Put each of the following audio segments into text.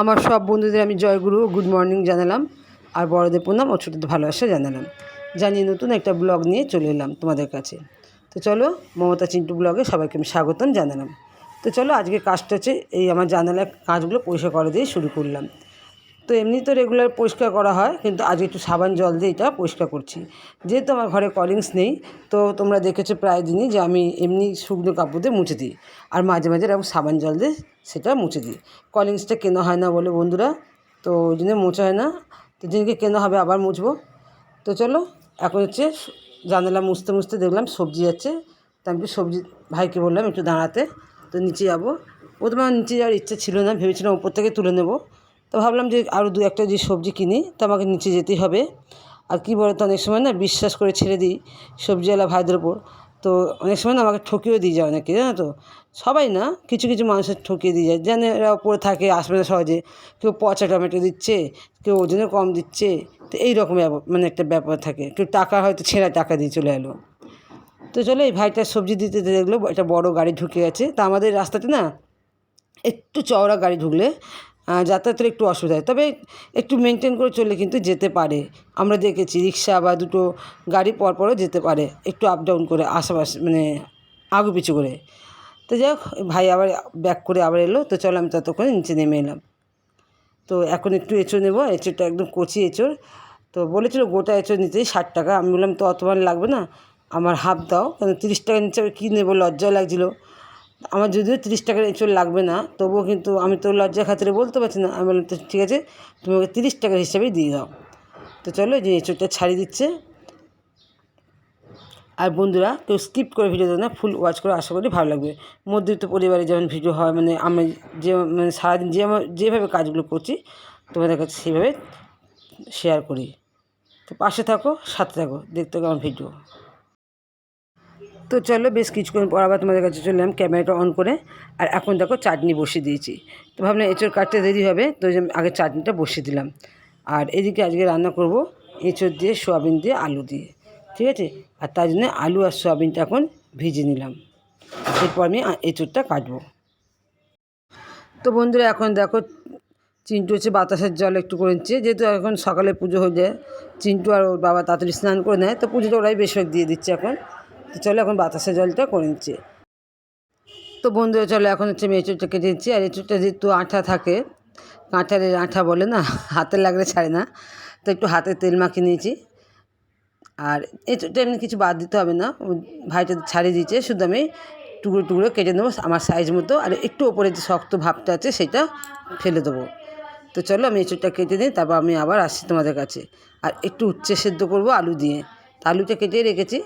আমার সব বন্ধুদের আমি জয়গুরু গুড মর্নিং জানালাম। আর বড়দের প্রণাম ও ছোটোদের ভালোবাসা জানালাম। জানিয়ে নতুন একটা ব্লগ নিয়ে চলে এলাম তোমাদের কাছে। তো চলো, মমতা চিন্টু ব্লগে সবাইকে আমি স্বাগতম জানালাম। তো চলো আজকে কাজটা হচ্ছে এই আমার জানালার কাজগুলো পরিষ্কার করে দিয়ে শুরু করলাম। তো এমনি তো রেগুলার পরিষ্কার করা হয়, কিন্তু আজকে একটু সাবান জল দিয়ে এটা পরিষ্কার করছি। যেহেতু আমার ঘরে কলিংস নেই, তো তোমরা দেখেছ প্রায় দিনই যে আমি এমনি শুকনো কাপড় দিয়ে মুছে দিই। আর মাঝে মাঝে এরকম সাবান জল দিয়ে সেটা মুছে দিই। কলিংসটা কেনা হয় না বলে বন্ধুরা, তো ওই জন্য মোছা হয় না। তো যেদিনকে কেনা হবে আবার মুছবো। তো চলো, এখন হচ্ছে জানালা মুছতে মুছতে দেখলাম সবজি যাচ্ছে তা আমি সবজি, ভাইকে বললাম একটু দাঁড়াতে। তো নিচে যাব। প্রথমে আমার নিচে যাওয়ার ইচ্ছা ছিল না, ভেবেছিলাম উপর থেকে তুলে নেব। তো ভাবলাম যে আরও দু একটা যে সবজি কিনি, তো আমাকে নিচে যেতেই হবে। আর কী বলতো, অনেক সময় না বিশ্বাস করে ছেড়ে দিই সবজিওয়ালা ভাইদের ওপর। তো অনেক সময় না আমাকে ঠকিয়েও দিয়ে যায় অনেকে, জানো তো? সবাই না কিছু কিছু মানুষের ঠকিয়ে দিয়ে যায়। যেন এরা পড়ে থাকে, আসবে না সহজে। কেউ পচা টমেটো দিচ্ছে, কেউ ওজনে কম দিচ্ছে। তো এই রকম মানে একটা ব্যাপার থাকে। কেউ টাকা হয়তো ছেঁড়া টাকা দিয়ে চলে এলো। তো চলো এই ভাইটার সবজি দিতে দেখল একটা বড় গাড়ি ঢুকে গেছে। তা আমাদের রাস্তাতে না একটু চওড়া গাড়ি ঢুকলে যাতায়াতের একটু অসুবিধা হয়। তবে একটু মেনটেন করে চললে কিন্তু যেতে পারে। আমরা দেখেছি রিক্সা বা দুটো গাড়ি পরপরও যেতে পারে। একটু আপ ডাউন করে, আশেপাশে মানে আগু পিছু করে। তো যাই হোক, ভাই আবার ব্যাক করে আবার এলো। তো চলো আমি ততক্ষণে নিচে নেমে এলাম। তো এখন একটু এঁচড় নেব। এঁচড়টা একদম কচি এঁচড়। তো বলেছিল গোটা এঁচড় নিতেই ষাট টাকা। আমি বললাম, তো অত লাগবে না। আমার হাফ দাও। কারণ তিরিশ টাকা নিচে কী নেব? লজ্জা লাগছিল। আমার যদিও তিরিশ টাকার এঁচড় লাগবে না, তবুও কিন্তু আমি তো লজ্জা খাতিরে বলতে পারছি না। আমি বললাম, তো ঠিক আছে, তুমি তিরিশ টাকার হিসাবেই দিয়ে দাও। তো চলো যে এঁচড়টা ছাড়িয়ে দিচ্ছে। আর বন্ধুরা, কেউ স্কিপ করে ভিডিও দেবে না ফুল ওয়াচ করে, আশা করি ভালো লাগবে। মধ্যবিত্ত পরিবারে যেমন ভিডিও হয় মানে আমি যে মানে সারাদিন যে যেভাবে কাজগুলো করছি, তোমাদের কাছে সেইভাবে শেয়ার করি। তো পাশে থাকো, সাথে থাকো, দেখতে থাকো আমার ভিডিও তো চলো বেশ কিছুক্ষণ পর আবার তোমাদের কাছে চলে ক্যামেরাটা অন করে। আর এখন দেখো চাটনি বসিয়ে দিয়েছি। তো ভাবলাম এঁচড় কাটতে দেরি হবে, তো আগে চাটনিটা বসিয়ে দিলাম। আর এদিকে আজকে রান্না করব এঁচড় দিয়ে, সোয়াবিন দিয়ে, আলু দিয়ে। ঠিক আছে? আর তার জন্য আলু আর সোয়াবিনটা এখন ভিজে নিলাম। এরপর আমি এঁচড়টা কাটবো। তো বন্ধুরা, এখন দেখো চিন্টু হচ্ছে বাতাসের জল একটু করে নিচ্ছে। যেহেতু এখন সকালে পুজো হয়ে যায়, চিন্টু আর ওর বাবা তাড়াতাড়ি স্নান করে নেয়, তো পুজোটা ওরাই বেশিরভাগ দিয়ে দিচ্ছে এখন। তো চলো এখন বাতাসের জলটা করে নিচ্ছে। তো বন্ধুরা, চলো এখন হচ্ছে আমি কেটে নিচ্ছি আর এঁচুরটা যেহেতু আঠা থাকে, কাঁঠালের আঠা বলে না, হাতে লাগলে ছাড়ে না। তো একটু হাতে তেল মাখিয়ে নিয়েছি। আর এঁচুরটা এমনি কিছু বাদ দিতে হবে না। ভাইটা ছাড়িয়ে দিয়েছে, শুধু আমি টুকরো টুকরো কেটে নেব আমার সাইজ মতো। আর একটু ওপরে যে শক্ত ভাবটা আছে, সেটা ফেলে দেবো। তো চলো আমি এঁচুরটা কেটে নিই, তারপর আমি আবার আসছি তোমাদের কাছে। আর একটু উচ্ছে সেদ্ধ করব আলু দিয়ে। আলুটা কেটে রেখেছি।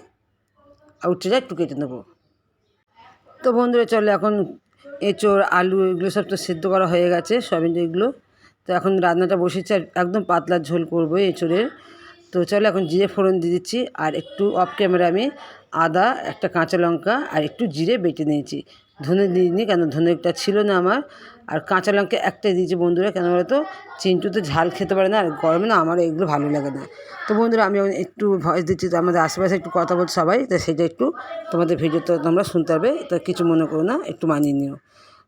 আর যায় একটু কেটে নেব। তো বন্ধুরা, চলো এখন এঁচোড়, আলু, এগুলো সব তো সেদ্ধ করা হয়ে গেছে সয়াবিন এগুলো। তো এখন রান্নাটা বসেছে একদম পাতলা ঝোল করব এঁচোড়ের। তো চলো এখন জিরে ফোড়ন দিয়ে দিচ্ছি, আর একটু অফ ক্যামেরা আমি আদা, একটা কাঁচা লঙ্কা, আর একটু জিরে বেটে নিয়েছি। ধনে দিইনি কেন? ধনেটা ছিল না আমার। আর কাঁচা লঙ্কা একটাই দিয়েছি বন্ধুরা, কেন বলতো? চিন্টু তো ঝাল খেতে পারে না, আর গরমে না আমার এগুলো ভালো লাগে না। তো বন্ধুরা, আমি একটু ভয়েস দিচ্ছি, তো আমাদের আশেপাশে একটু কথা বলছে সবাই, তো সেটা একটু তোমাদের ভিডিও তো তোমরা শুনতে পারবে, তো কিছু মনে করো না, একটু মানিয়ে নিও।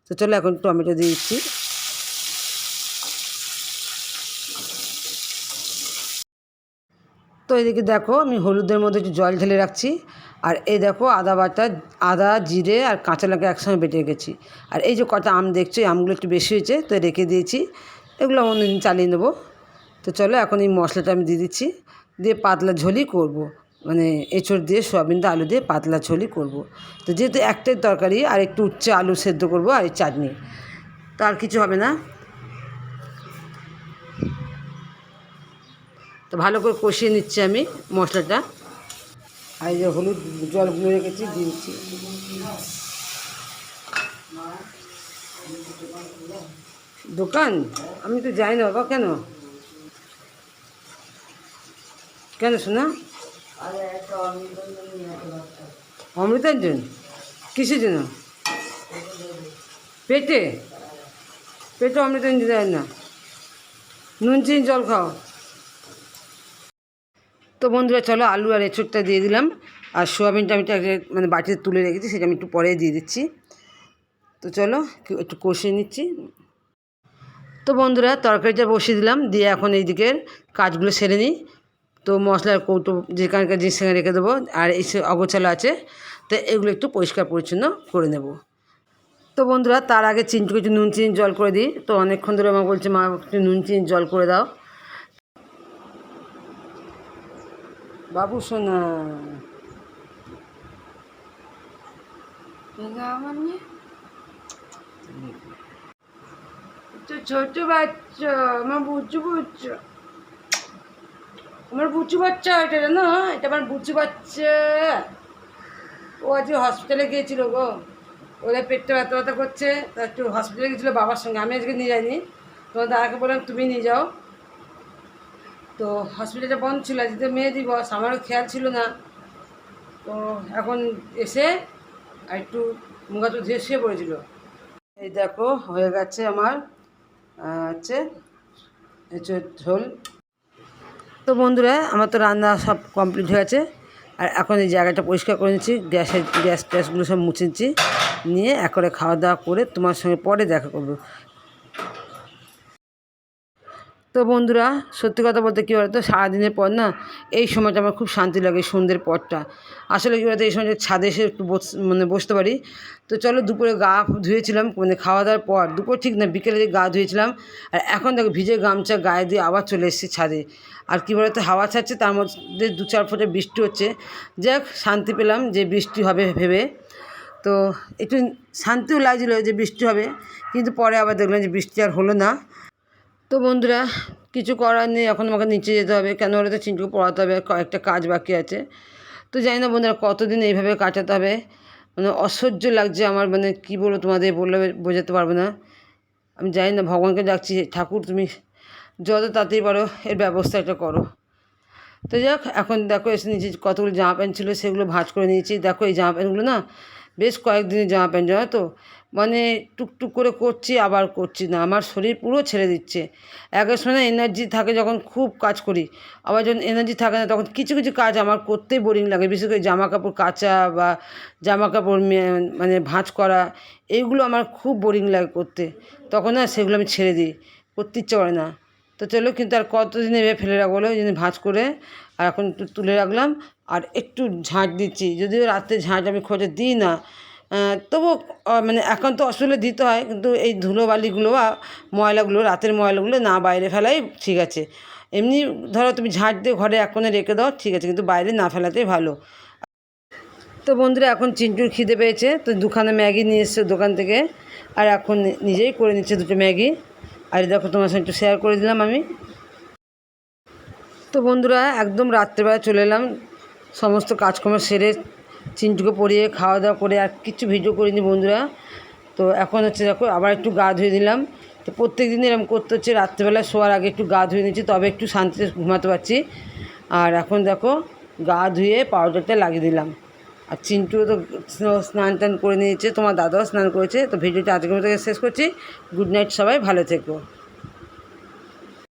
তো চলো এখন টমেটো দিয়ে দিচ্ছি। তো এদিকে দেখো, আমি হলুদের মধ্যে একটু জল ঢেলে রাখছি। আর এই দেখো আদা বাটা, আদা, জিরে আর কাঁচা লঙ্কা একসঙ্গে বেটে রেখেছি। আর এই যে কটা আম দেখছ, এই আমগুলো একটু বেশি হয়েছে, তো রেখে দিয়েছি। এগুলো অন্যদিন চালিয়ে নেব। তো চলো, এখন এই মশলাটা আমি দিয়ে দিচ্ছি। দিয়ে পাতলা ঝোলই করব। মানে এঁচড় দিয়ে সোয়াবিনটা আলু দিয়ে পাতলা ঝোলই করব। তো যেহেতু একটাই তরকারি, আর একটু উচ্ছে আলু সেদ্ধ করব আর এই চাটনি। তো আর কিছু হবে না। তো ভালো করে কষিয়ে নিচ্ছি আমি মশলাটা। আর এই যে হলুদ জল গুলে রেখেছি, দিয়ে দিচ্ছি। দোকান? আমি তো যাই না বাবা, কেন? কেন শোনা অমৃতাঞ্জন। কিসের জন্য? পেটে? পেটে অমৃতাঞ্জন যায় না। নুন, চিনি, জল খাও। তো বন্ধুরা, চলো আলু আর এঁচড়টা দিয়ে দিলাম। আর সোয়াবিনটা আমি মানে বাটিতে তুলে রেখেছি, সেটা আমি একটু পরে দিয়ে দিচ্ছি। তো চলো, একটু- কষিয়ে নিচ্ছি। তো বন্ধুরা, তরকারিটা বসিয়ে দিলাম, দিয়ে এখন এই দিকের কাজগুলো সেরে নিই। তো মশলার কৌটো যেখানকার জিনিস সেখানে রেখে দেবো, আর এই অগোছালো আছে, তো এগুলো একটু পরিষ্কার পরিচ্ছন্ন করে নেব। তো বন্ধুরা, তার আগে চিনটুকু একটু নুন, চিনি, জল করে দিই। তো অনেকক্ষণ ধরে আমার বলছে, মা, একটু নুন, চিনি, জল করে দাও। বাবু সোনা তো ছোট বাচ্চা আমার বুচু বুচু আমার বুচু বাচ্চা এটা জানো? এটা আমার বুচু বাচ্চা। ও আজকে হসপিটালে গিয়েছিল গো। ওদের পেটটা ব্যথা ব্যথা করছে। তা একটু হসপিটালে গেছিল বাবার সঙ্গে। আমি আজকে নিয়ে যাইনি। তোমার দাদাকে বললাম তুমি নিয়ে যাও। তো হসপিটালটা বন্ধ ছিল, আজকে মেয়ে দিবস, আমারও খেয়াল ছিল না। তো এখন এসে আর একটু মুখা তো ধুয়ে শুয়ে পড়েছিল। এই দেখো, হয়ে গেছে আমার হচ্ছে ঝোল। তো বন্ধুরা, আমার তো রান্না সব কমপ্লিট হয়ে গেছে। আর এখন এই জায়গাটা পরিষ্কার করে নিচ্ছি, গ্যাসের, গ্যাস ট্যাসগুলো সব মুছে নিচ্ছি। নিয়ে একরে খাওয়া দাওয়া করে তোমার সঙ্গে পরে দেখা করব। তো বন্ধুরা, সত্যি কথা বলতে কী বলতো, সারাদিনের পর না, এই সময়টা আমার খুব শান্তি লাগে, সন্ধ্যের পরটা। আসলে কী বলতো, এই সময়টা ছাদে এসে একটু বস মানে বসতে পারি। তো চলো দুপুরে গা ধুয়েছিলাম মানে খাওয়া দাওয়ার পর, দুপুর ঠিক না, বিকেলে যে গা ধুয়েছিলাম, আর এখন দেখো ভিজে গামছা গায়ে দিয়ে আবার চলে এসেছি ছাদে। আর কী বলতো, হাওয়া ছাড়ছে, তার মধ্যে দু চার ফোঁটা বৃষ্টি হচ্ছে। যাক শান্তি পেলাম যে বৃষ্টি হবে ভেবে। তো একটু শান্তিও লাগছিল যে বৃষ্টি হবে, কিন্তু পরে আবার দেখলাম যে বৃষ্টি আর হলো না। তো বন্ধুরা, কিছু করার নেই, এখন আমাকে নিচে যেতে হবে। কেন বলে তো চিন্টুকে পড়াতে হবে? কয়েকটা কাজ বাকি আছে। তো জানি না বন্ধুরা, কতদিন এইভাবে কাটাতে হবে? মানে অসহ্য লাগছে আমার মানে কী বলব তোমাদের, বললে বোঝাতে পারব না। আমি জানি না, ভগবানকে ডাকছি, ঠাকুর তুমি যত তাড়াতাড়ি পারো, এর ব্যবস্থা একটা করো। তো যাক, এখন দেখো, এসে নিচে কতগুলো জামা প্যান্ট ছিল, সেগুলো ভাঁজ করে নিয়েছি। দেখো এই জামা প্যান্টগুলো না বেশ কয়েকদিনের জামা প্যান্ট জানো তো? মানে টুকটুক করে করছি, আবার করছি না। আমার শরীর পুরো ছেড়ে দিচ্ছে। একের সময় এনার্জি থাকে যখন খুব কাজ করি। আবার যখন এনার্জি থাকে না, তখন কিছু কিছু কাজ আমার করতেই বোরিং লাগে। বিশেষ করে জামা কাপড় কাচা বা জামা কাপড় মানে ভাঁজ করা, এইগুলো আমার খুব বোরিং লাগে করতে। তখন না সেগুলো আমি ছেড়ে দিই। করতে ইচ্ছে করে না। তো চলো কিন্তু আর কতদিন এভাবে ফেলে রাখব ওই জন্য ভাঁজ করে আর এখন তুলে রাখলাম। আর একটু ঝাঁট দিচ্ছি। যদিও রাতে ঝাঁট আমি খোঁজে দিই না তবু মানে এখন তো অসুবিধা দিতে হয়, কিন্তু এই ধুলোবালিগুলো বা ময়লাগুলো, রাতের ময়লাগুলো না বাইরে ফেলাই ঠিক আছে। এমনি ধরো তুমি ঝাঁট দিয়ে ঘরে এক কোণে রেখে দাও, ঠিক আছে, কিন্তু বাইরে না ফেলাতেই ভালো। তো বন্ধুরা, এখন চিন্টুর খিদে পেয়েছে, তো দুখানা ম্যাগি নিয়ে এসছে দোকান থেকে, আর এখন নিজেই করে নিচ্ছে দুটো ম্যাগি। আর দেখো, তোমার সঙ্গে একটু শেয়ার করে দিলাম আমি। তো বন্ধুরা, একদম রাত্রেবেলা চলে এলাম সমস্ত কাজকর্ম সেরে চিন্টুকে পরিয়ে খাওয়া দাওয়া করে আর কিছু ভিডিও করিনি বন্ধুরা। তো এখন হচ্ছে দেখো, আবার একটু গা ধুয়ে দিলাম তো প্রত্যেক দিন এরকম করতে হচ্ছে রাত্রেবেলা শোয়ার আগে একটু গা ধুয়ে নিচ্ছি, তবে একটু শান্তিতে ঘুমাতে পারছি। আর এখন দেখো, গা ধুয়ে পাউডারটা লাগিয়ে দিলাম। আর চিন্টুও তো স্নান টান করে নিয়েছে, তোমার দাদাও স্নান করেছে। তো ভিডিওটা আজকের মতো শেষ করছি। গুড নাইট সবাই, ভালো থেকো।